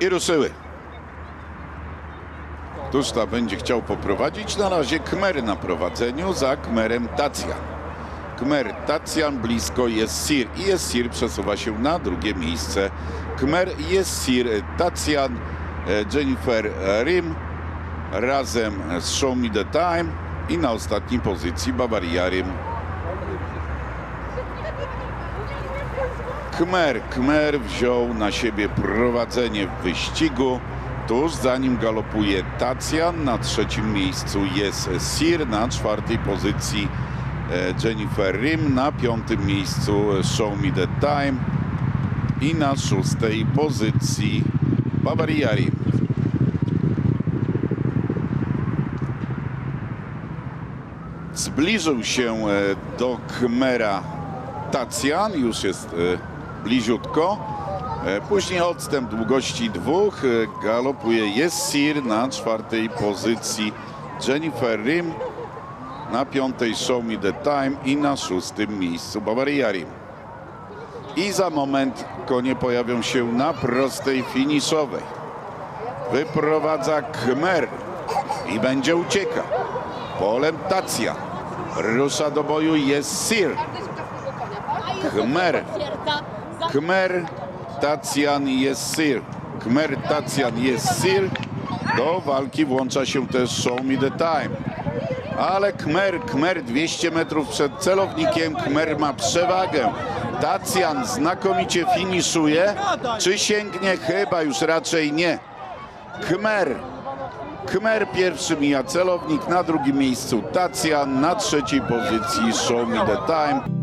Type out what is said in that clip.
I ruszyły. Któż ta będzie chciał poprowadzić? Na razie Kmer na prowadzeniu, za Kmerem Tacjan. Kmer Tacjan, blisko jest Sir i jest Sir przesuwa się na drugie miejsce. Kmer jest Sir Tacjan, e, Jennifer Rim razem z Show Me The Time i na ostatniej pozycji Bavaria Rim. Kmer, Kmer wziął na siebie prowadzenie w wyścigu. Tuż za nim galopuje Tacjan, na trzecim miejscu jest Sir, na czwartej pozycji e, Jennifer Rim, na piątym miejscu Show Me The Time i na szóstej pozycji Bavaria Rim. Zbliżył się e, do Kmera Tacjan, już jest e, bliziutko. E, Później odstęp długości dwóch. e, Galopuje jest Sir na czwartej pozycji. Jennifer Rim na piątej Show Me The Time i na szóstym miejscu Bavaria Rim. I za moment konie pojawią się na prostej finiszowej. Wyprowadza Kmer i będzie ucieka. Polem Tacja. Rusza do boju jest Sir. Khmer. Kmer Tacjan jest Sir. Kmer Tacjan jest Sir. Do walki włącza się też Show Me The Time. Ale Kmer, Kmer 200 metrów przed celownikiem. Kmer ma przewagę. Tacjan znakomicie finiszuje. Czy sięgnie? Chyba już raczej nie. Kmer. Kmer pierwszy mija celownik, na drugim miejscu Tacjan, na trzeciej pozycji Show Me The Time.